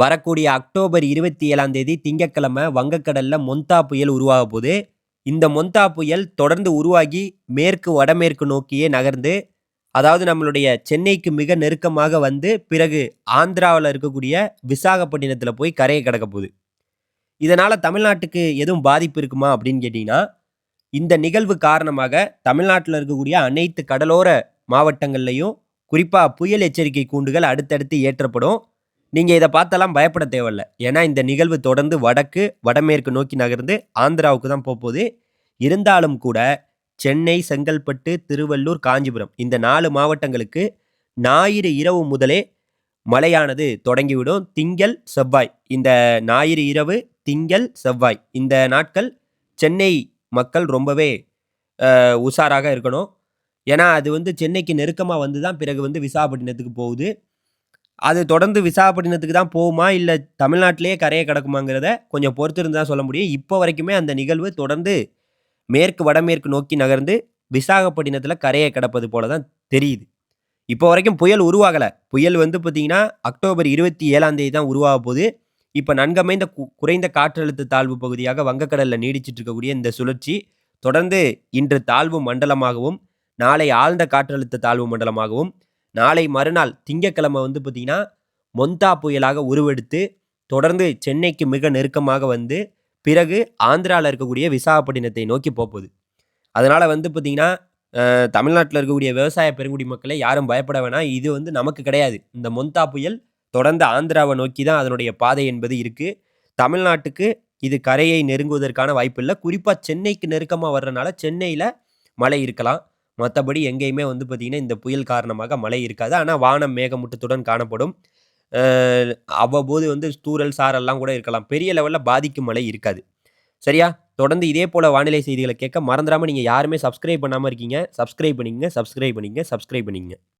வரக்கூடிய அக்டோபர் இருபத்தி ஏழாம் தேதி திங்கட்கிழமை வங்கக்கடல்ல மொந்தா புயல் உருவாக போகுது. இந்த மொந்தா புயல் தொடர்ந்து உருவாகி மேற்கு வடமேற்கு நோக்கியே நகர்ந்து அதாவது நம்மளுடைய சென்னைக்கு மிக நெருக்கமாக வந்து பிறகு ஆந்திராவில் இருக்கக்கூடிய விசாகப்பட்டினத்தில் போய் கரையை கிடக்க போகுது. இதனால் தமிழ்நாட்டுக்கு எதுவும் பாதிப்பு இருக்குமா அப்படின்னு கேட்டிங்கன்னா இந்த நிகழ்வு காரணமாக தமிழ்நாட்டில் இருக்கக்கூடிய அனைத்து கடலோர மாவட்டங்கள்லையும் குறிப்பாக புயல் எச்சரிக்கை கூண்டுகள் அடுத்தடுத்து ஏற்றப்படும் நீங்கள் இதை பார்த்தெல்லாம் பயப்பட தேவையில்ல. ஏன்னா இந்த நிகழ்வு தொடர்ந்து வடக்கு வடமேற்கு நோக்கி நகர்ந்து ஆந்திராவுக்கு தான் போகுது இருந்தாலும் கூட சென்னை செங்கல்பட்டு திருவள்ளூர் காஞ்சிபுரம் இந்த நாலு மாவட்டங்களுக்கு ஞாயிறு இரவு முதலே மழையானது தொடங்கிவிடும். திங்கள் செவ்வாய் இந்த ஞாயிறு இரவு திங்கள் செவ்வாய் இந்த நாட்கள் சென்னை மக்கள் ரொம்பவே உஷாராக இருக்கணும். ஏன்னா அது வந்து சென்னைக்கு நெருக்கமாக வந்து தான் பிறகு வந்து விசாகப்பட்டினத்துக்கு போகுது. அது தொடர்ந்து விசாகப்பட்டினத்துக்கு தான் போகுமா? இல்லை தமிழ்நாட்டிலேயே கரையை கிடக்குமாங்கிறத கொஞ்சம் பொறுத்திருந்து தான் சொல்ல முடியும். இப்போ வரைக்குமே அந்த நிகழ்வு தொடர்ந்து மேற்கு வடமேற்கு நோக்கி நகர்ந்து விசாகப்பட்டினத்தில் கரையை கிடப்பது போல தான் தெரியுது. இப்போ வரைக்கும் புயல் உருவாகலை. புயல் வந்து பார்த்திங்கன்னா அக்டோபர் இருபத்தி ஏழாம் தேதி தான் உருவாக போகுது. இப்போ நன்கமைந்த குறைந்த காற்றழுத்த தாழ்வு பகுதியாக வங்கக்கடலில் நீடிச்சிட்டு இருக்கக்கூடிய இந்த சுழற்சி தொடர்ந்து இன்று தாழ்வு மண்டலமாகவும் நாளை ஆழ்ந்த காற்றழுத்த தாழ்வு மண்டலமாகவும் நாளை மறுநாள் திங்கட்கிழமை வந்து பார்த்திங்கன்னா மொந்தா புயலாக உருவெடுத்து தொடர்ந்து சென்னைக்கு மிக நெருக்கமாக வந்து பிறகு ஆந்திராவில் இருக்கக்கூடிய விசாகப்பட்டினத்தை நோக்கி போகுது. அதனால் வந்து பார்த்திங்கன்னா தமிழ்நாட்டில் இருக்கக்கூடிய விவசாய பெருங்குடி மக்களை யாரும் பயப்பட வேணாம். இது வந்து நமக்கு கிடையாது. இந்த மொந்தா புயல் தொடர்ந்து ஆந்திராவை நோக்கி தான் அதனுடைய பாதை என்பது இருக்குது தமிழ்நாட்டுக்கு இது கரையை நெருங்குவதற்கான வாய்ப்பு இல்லை குறிப்பாக சென்னைக்கு நெருக்கமாக வர்றதுனால சென்னையில் மழை இருக்கலாம். மற்றபடி எங்கேயுமே வந்து பார்த்திங்கன்னா இந்த புயல் காரணமாக மழை இருக்காது. ஆனால் வானம் மேகமூட்டத்துடன் காணப்படும். அவ்வப்போது வந்து தூறல் சாரெல்லாம் கூட இருக்கலாம். பெரிய லெவலில் பாதிக்கும் மழை இருக்காது. சரியா? தொடர்ந்து இதே போல் வானிலை செய்திகளை கேட்க மறந்துடாமல் நீங்கள் யாருமே சப்ஸ்கிரைப் பண்ணாமல் இருக்கீங்க. சப்ஸ்கிரைப் பண்ணிக்கங்க சப்ஸ்கிரைப் பண்ணிக்கங்க சப்ஸ்கிரைப் பண்ணிக்கங்க.